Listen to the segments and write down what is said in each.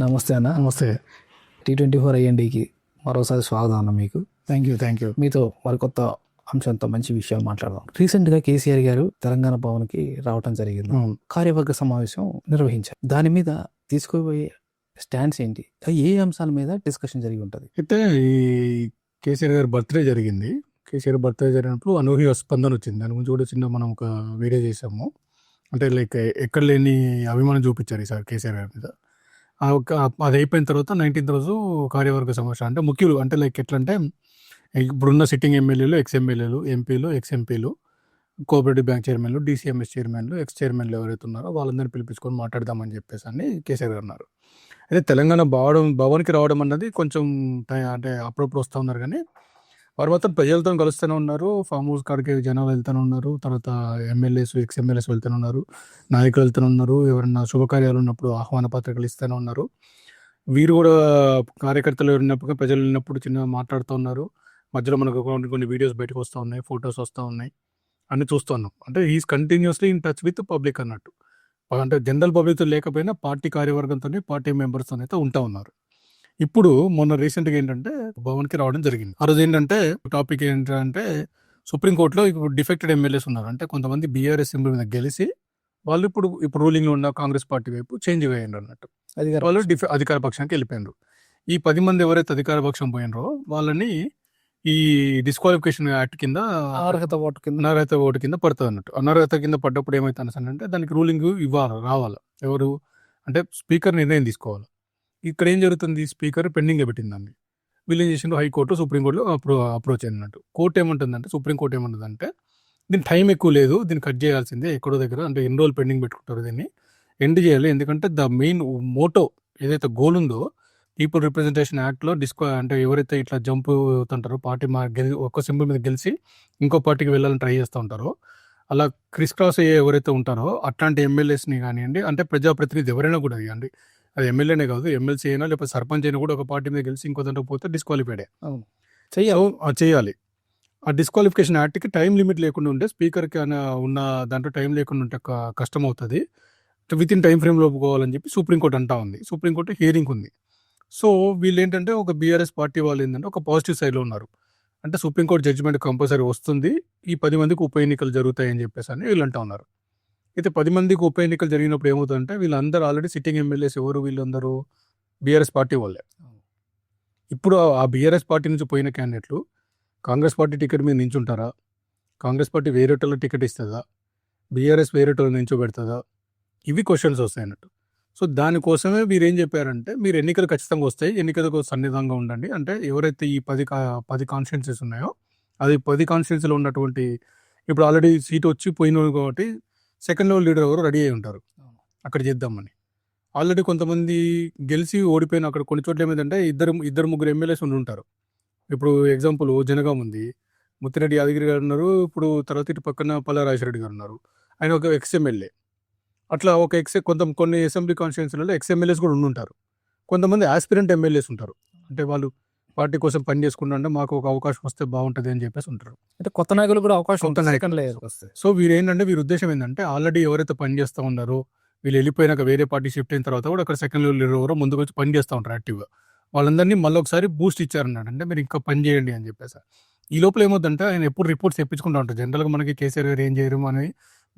నమస్తే అన్న. నమస్తే. టీ ట్వంటీ ఫోర్ ఐఎన్డీకి మరోసారి స్వాగతం అన్న మీకు. థ్యాంక్ యూ థ్యాంక్ యూ మీతో మరికొత్త అంశంతో మంచి విషయాలు మాట్లాడదాం. రీసెంట్గా కేసీఆర్ గారు తెలంగాణ భవన్కి రావడం జరిగింది. కార్యవర్గ సమావేశం నిర్వహించారు. దాని మీద తీసుకోబోయే స్టాండ్స్ ఏంటి? ఏ అంశాల మీద డిస్కషన్ జరిగి ఉంటది? అయితే ఈ కేసీఆర్ గారి బర్త్డే జరిగింది. కేసీఆర్ బర్త్డే జరిగినప్పుడు అనూహ్య స్పందన వచ్చింది. దాని గురించి కూడా చిన్న మనం ఒక వీడియో చేసాము అంటే లైక్ ఎక్కడ లేని అభిమానం చూపించారు ఈసారి కేసీఆర్ గారి మీద. అది అయిపోయిన తర్వాత నైన్టీన్త్ రోజు కార్యవర్గ సమావేశం. అంటే ముఖ్యులు అంటే లైక్ ఎట్లా అంటే ఇప్పుడున్న సిట్టింగ్ ఎమ్మెల్యేలు ఎక్స్ ఎమ్మెల్యేలు ఎంపీలు ఎక్స్ ఎంపీలు కోఆపరేటివ్ బ్యాంక్ చైర్మన్లు డీసీఎంఎస్ చైర్మన్లు ఎక్స్ చైర్మన్లు ఎవరైతే ఉన్నారో వాళ్ళందరినీ పిలిపించుకొని మాట్లాడదామని చెప్పేసి అని కేసీఆర్ గారు అన్నారు. అయితే తెలంగాణ బావడం భవన్కి రావడం అన్నది కొంచెం టై- అంటే అప్పుడప్పుడు వస్తూ ఉన్నారు కానీ వారు మాత్రం ప్రజలతో కలుస్తూనే ఉన్నారు. ఫామ్ హౌస్ కాడికి జనాలు వెళ్తూనే ఉన్నారు. తర్వాత ఎమ్మెల్యేస్ ఎక్స్ ఎమ్మెల్యేస్ వెళ్తూనే ఉన్నారు. నాయకులు వెళ్తూనే ఉన్నారు. ఎవరైనా శుభకార్యాలు ఉన్నప్పుడు ఆహ్వాన పత్రికలు ఇస్తూనే ఉన్నారు. వీరు కూడా కార్యకర్తలు ఉన్నప్పుడు ప్రజలు ఉన్నప్పుడు చిన్న మాట్లాడుతూ ఉన్నారు. మధ్యలో మనకు కొన్ని కొన్ని వీడియోస్ బయటకు వస్తూ ఉన్నాయి. ఫొటోస్ వస్తూ ఉన్నాయి. అన్ని చూస్తూ ఉన్నాం. అంటే is continuously in touch with public అన్నట్టు. అంటే జనరల్ పబ్లిక్తో లేకపోయినా పార్టీ కార్యవర్గంతో పార్టీ మెంబర్స్తో అయితే ఉంటా ఉన్నారు. ఇప్పుడు మొన్న రీసెంట్గా ఏంటంటే భవన్కి రావడం జరిగింది. ఆ రోజు ఏంటంటే టాపిక్ ఏంటంటే సుప్రీంకోర్టులో ఇప్పుడు డిఫెక్టెడ్ ఎమ్మెల్యేస్ ఉన్నారు. అంటే కొంతమంది బీఆర్ఎస్ సింబల్ మీద గెలిచి వాళ్ళు ఇప్పుడు ఇప్పుడు రూలింగ్లో ఉన్న కాంగ్రెస్ పార్టీ వైపు చేంజ్ అయ్యారు అన్నట్టు. అది వాళ్ళు డిఫె అధికార పక్షానికి వెళ్ళిపోయినారు. ఈ పది మంది ఎవరైతే అధికార పక్షం పోయినరో వాళ్ళని ఈ డిస్క్వాలిఫికేషన్ యాక్ట్ కింద అర్హత ఓటు కింద. అనర్హత ఓటు కింద పడుతుంది అన్నట్టు. అనర్హత కింద పడ్డప్పుడు ఏమైతుంది అంటే దానికి రూలింగ్ ఇవ్వాలి రావాలి. ఎవరు? అంటే స్పీకర్ నిర్ణయం తీసుకోవాలి. ఇక్కడ ఏం జరుగుతుంది? స్పీకర్ పెండింగ్ పెట్టిందండి. వీళ్ళు ఏం చేసిండ్రు హైకోర్టు సుప్రీంకోర్టులో అప్రో అప్రోచ్ అన్నట్టు కోర్టు ఏమంటుందంటే సుప్రీంకోర్టు ఏమంటుందంటే దీని టైం ఎక్కువ లేదు దీన్ని కట్ చేయాల్సిందే ఎక్కడో దగ్గర అంటే ఎన్ని రోజులు పెండింగ్ పెట్టుకుంటారు దీన్ని? ఎండ్ చేయాలి ఎందుకంటే ద మెయిన్ మోటో ఏదైతే గోల్ ఉందో పీపుల్ రిప్రజెంటేషన్ యాక్ట్లో డిస్కో అంటే ఎవరైతే ఇట్లా జంప్ అవుతుంటారో పార్టీ మా గెలి ఒక్క సింబల్ మీద గెలిచి ఇంకో పార్టీకి వెళ్ళాలని ట్రై చేస్తూ ఉంటారో అలా క్రిస్ క్రాస్ అయ్యే ఎవరైతే ఉంటారో అట్లాంటి ఎమ్మెల్యేస్ని కానివ్వండి అంటే ప్రజాప్రతినిధి ఎవరైనా కూడా అండి అది ఎమ్మెల్యేనే కాదు ఎమ్మెల్సీ అయినా లేకపోతే సర్పంచ్ అయినా కూడా ఒక పార్టీ మీద గెలిచి ఇంకో దాంట్లో పోతే డిస్క్వాలిఫైడే చెయ్యాలి. చేయాలి ఆ డిస్క్వాలిఫికేషన్ యాక్ట్కి టైం లిమిట్ లేకుండా ఉంటే స్పీకర్కి ఉన్న దాంట్లో టైం లేకుండా ఉంటే కష్టం అవుతుంది విత్ ఇన్ టైం ఫ్రేమ్లో ఒప్పుకోవాలని చెప్పి సుప్రీంకోర్టు అంటా ఉంది. సుప్రీంకోర్టు హియరింగ్ ఉంది. సో వీళ్ళు ఏంటంటే ఒక బీఆర్ఎస్ పార్టీ వాళ్ళు ఏంటంటే ఒక పాజిటివ్ సైడ్లో ఉన్నారు. అంటే సుప్రీంకోర్టు జడ్జిమెంట్ కంపల్సరీ వస్తుంది. ఈ పది మందికి ఉప ఎన్నికలు జరుగుతాయి అని చెప్పేసి అని వీళ్ళు అంటా ఉన్నారు. అయితే పది మందికి ఉప ఎన్నికలు జరిగినప్పుడు ఏమవుతుందంటే వీళ్ళందరూ ఆల్రెడీ సిట్టింగ్ ఎమ్మెల్యేస్ ఎవరు వీళ్ళందరూ బీఆర్ఎస్ పార్టీ వాళ్ళే. ఇప్పుడు ఆ బీఆర్ఎస్ పార్టీ నుంచి పోయిన క్యాండిడేట్లు కాంగ్రెస్ పార్టీ టికెట్ మీద నించుంటారా? కాంగ్రెస్ పార్టీ వేరేటోళ్ళ టికెట్ ఇస్తుందా? బీఆర్ఎస్ వేరేటోళ్ళు నించోబెడుతుందా? ఇవి క్వశ్చన్స్ వస్తాయి అన్నట్టు సో దానికోసమే మీరు ఏం చెప్పారంటే మీరు ఎన్నికలు ఖచ్చితంగా వస్తాయి ఎన్నికలకు సన్నిధంగా ఉండండి. అంటే ఎవరైతే ఈ పది కా- పది కాన్స్టిట్యున్సీస్ ఉన్నాయో అది పది కాన్స్టిట్యున్సీలో ఉన్నటువంటి ఇప్పుడు ఆల్రెడీ సీట్ వచ్చి పోయిన కాబట్టి సెకండ్ లెవెల్ లీడర్ ఎవరు రెడీ అయి ఉంటారు. అక్కడ చేద్దామని. ఆల్రెడీ కొంతమంది గెలిచి ఓడిపోయిన అక్కడ కొన్ని చోట్ల ఏమైందంటే ఇద్దరు ఇద్దరు ముగ్గురు ఎమ్మెల్యేస్ ఉండి ఉంటారు. ఇప్పుడు ఎగ్జాంపుల్ జనగాం ఉంది. ముత్తిరెడ్డి యాదగిరి గారు ఉన్నారు ఇప్పుడు తర్వాత ఇటు పక్కన పల్లా రాజశేఖరెడ్డి గారు ఉన్నారు. ఆయన ఒక ఎక్స్ ఎమ్మెల్యే అట్లా ఒక ఎక్స్ కొంత కొన్ని అసెంబ్లీ కాన్స్టిట్యున్సీలలో ఎక్స్ ఎమ్మెల్యేస్ కూడా ఉండుంటారు కొంతమంది ఆస్పిరెంట్ ఎమ్మెల్యేస్ ఉంటారు. అంటే వాళ్ళు పార్టీ కోసం పని చేసుకుంటుంటే మాకు ఒక అవకాశం వస్తే బాగుంటుంది అని చెప్పేసి ఉంటారు. అంటే కొత్త నాయకులు కూడా అవకాశం కొత్త నాయకులు. సో వీరు ఏంటంటే వీరి ఉద్దేశం ఏంటంటే ఆల్రెడీ ఎవరైతే పని చేస్తూ ఉన్నారో వీళ్ళు వెళ్ళిపోయినాక వేరే పార్టీ షిఫ్ట్ అయిన తర్వాత కూడా అక్కడ సెకండ్ లెవెల్ ఎవరో ముందుకు వచ్చి పని చేస్తూ ఉంటారు యాక్టివ్గా. వాళ్ళందరినీ మళ్ళీ ఒకసారి బూస్ట్ ఇచ్చారన్నాడు. అంటే మీరు ఇంకా పని చేయండి అని చెప్పేసి. ఈ లోపల ఏమవుతుందంటే ఆయన ఎప్పుడు రిపోర్ట్స్ తెప్పించుకుంటూ ఉంటారు. జనరల్గా మనకి కేసీఆర్ గారు ఏం చేయరు అని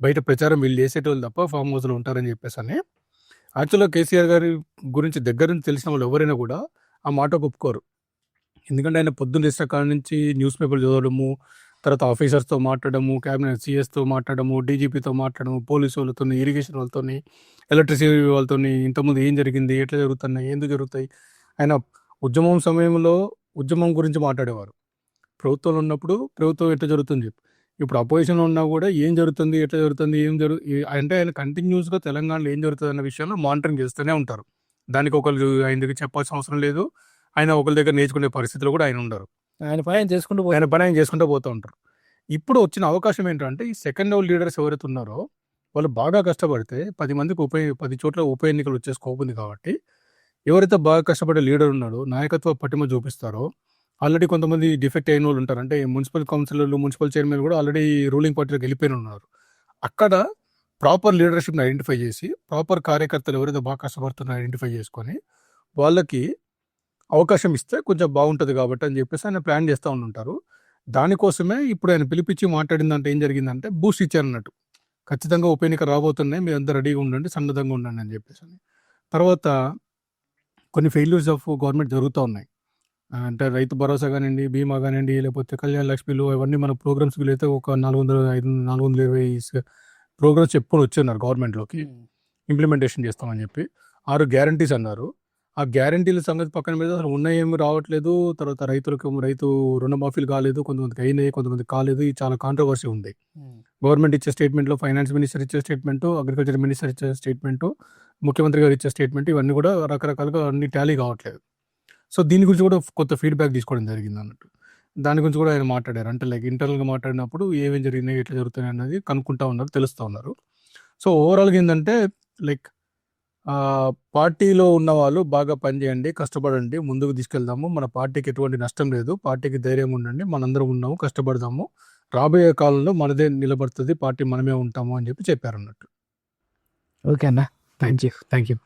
బయట ప్రచారం వీళ్ళు చేసేటోళ్ళు తప్ప ఫామ్ హౌస్లో ఉంటారని చెప్పేసి అని. యాక్చువల్గా కేసీఆర్ గారి గురించి దగ్గర నుంచి తెలిసిన వాళ్ళు ఎవరైనా కూడా ఆ మాట ఒప్పుకోరు. ఎందుకంటే ఆయన పొద్దున్న లేచిన కాడ నుంచి న్యూస్ పేపర్ చదవడము తర్వాత ఆఫీసర్స్తో మాట్లాడము క్యాబినెట్ సిఎస్తో మాట్లాడము డీజీపీతో మాట్లాడము పోలీసు వాళ్ళతో ఇరిగేషన్ వాళ్ళతో ఎలక్ట్రిసిటీ వాళ్ళతో ఇంతకుముందు ఏం జరిగింది ఎట్లా జరుగుతున్నాయి ఎందుకు జరుగుతాయి ఆయన ఉద్యమం సమయంలో ఉద్యమం గురించి మాట్లాడేవారు. ప్రభుత్వంలో ఉన్నప్పుడు ప్రభుత్వం ఎట్లా జరుగుతుంది చెప్పి. ఇప్పుడు అపోజిషన్లో ఉన్నా కూడా ఏం జరుగుతుంది ఎట్లా జరుగుతుంది ఏం జరుగు అంటే ఆయన కంటిన్యూస్గా తెలంగాణలో ఏం జరుగుతుంది అన్న విషయంలో మానిటరింగ్ చేస్తూనే ఉంటారు. దానికి ఒకరు ఆయన దగ్గర చెప్పాల్సిన అవసరం లేదు. ఆయన ఒకరి దగ్గర నేర్చుకునే పరిస్థితిలో కూడా ఆయన ఉండరు. ఆయన పని ఆయన చేసుకుంటూ ఆయన పని ఆయన చేసుకుంటూ పోతూ ఉంటారు. ఇప్పుడు వచ్చిన అవకాశం ఏంటంటే ఈ సెకండ్ లెవెల్ లీడర్స్ ఎవరైతే ఉన్నారో వాళ్ళు బాగా కష్టపడితే పది మందికి ఉప పది చోట్ల ఉప ఎన్నికలు వచ్చే స్కోప్ ఉంది కాబట్టి ఎవరైతే బాగా కష్టపడే లీడర్ ఉన్నాడో నాయకత్వ పటిమ చూపిస్తారో ఆల్రెడీ కొంతమంది డిఫెక్ట్ అయిన వాళ్ళు ఉంటారు. అంటే మున్సిపల్ కౌన్సిలర్లు మున్సిపల్ చైర్మన్ కూడా ఆల్రెడీ రూలింగ్ పార్టీలోకి వెళ్ళిపోయిన ఉన్నారు. అక్కడ ప్రాపర్ లీడర్షిప్ని ఐడెంటిఫై చేసి ప్రాపర్ కార్యకర్తలు ఎవరైతే బాగా కష్టపడుతున్నారో ఐడెంటిఫై చేసుకొని వాళ్ళకి అవకాశం ఇస్తే కొంచెం బాగుంటుంది కాబట్టి అని చెప్పేసి ఆయన ప్లాన్ చేస్తూ ఉంటారు దానికోసమే ఇప్పుడు ఆయన పిలిపించి మాట్లాడిందంటే ఏం జరిగిందంటే బూస్ట్ ఇచ్చారు అన్నట్టు ఖచ్చితంగా ఉప ఎన్నిక రాబోతున్నాయి మీరు అందరు రెడీగా ఉండండి సన్నద్ధంగా ఉండండి అని చెప్పేసి అని. తర్వాత కొన్ని ఫెయిల్యూర్స్ ఆఫ్ గవర్నమెంట్ జరుగుతూ ఉన్నాయి. అంటే రైతు భరోసా కానివ్వండి బీమా కానివ్వండి లేకపోతే కళ్యాణ లక్ష్మిలు అవన్నీ మన ప్రోగ్రామ్స్ వీలైతే ఒక నాలుగు వందల ఐదు నాలుగు వందల ఇరవై ప్రోగ్రామ్స్ చెప్పుకొని వచ్చున్నారు గవర్నమెంట్లోకి ఇంప్లిమెంటేషన్ చేస్తామని చెప్పి. ఆరు గ్యారంటీస్ అన్నారు. ఆ గ్యారంటీల సంగతి పక్కన మీద అసలు ఉన్నాయేమి రావట్లేదు. తర్వాత రైతులకు రైతు రుణమాఫీలు కాలేదు కొంతమందికి అయినాయి కొంతమంది కాలేదు. ఇది చాలా కాంట్రవర్సీ ఉంది. గవర్నమెంట్ ఇచ్చే స్టేట్మెంట్లో ఫైనాన్స్ మినిస్టర్ ఇచ్చే స్టేట్మెంట్ అగ్రికల్చర్ మినిస్టర్ ఇచ్చే స్టేట్మెంట్ ముఖ్యమంత్రి గారు ఇచ్చే స్టేట్మెంట్ ఇవన్నీ కూడా రకరకాలుగా అన్ని టాలీ కావట్లేదు. సో దీని గురించి కూడా కొత్త ఫీడ్బ్యాక్ తీసుకోవడం జరిగింది అన్నట్టు. దాని గురించి కూడా ఆయన మాట్లాడారు. అంటే లైక్ ఇంటర్నల్గా మాట్లాడినప్పుడు ఏమేమి జరిగినాయి ఎట్లా జరుగుతున్నాయి అన్నది కనుక్కుంటా ఉన్నారు తెలుస్తూ ఉన్నారు. సో ఓవరాల్గా ఏంటంటే లైక్ పార్టీలో ఉన్న వాళ్ళు బాగా పనిచేయండి కష్టపడండి ముందుకు తీసుకెళ్దాము. మన పార్టీకి ఎటువంటి నష్టం లేదు. పార్టీకి ధైర్యంగా ఉండండి. మనందరం ఉన్నాము కష్టపడదాము. రాబోయే కాలంలో మనదే నిలబడుతుంది. పార్టీ మనమే ఉంటాము అని చెప్పి చెప్పారు అన్నట్టు ఓకే అన్న. Thank you. Thank you.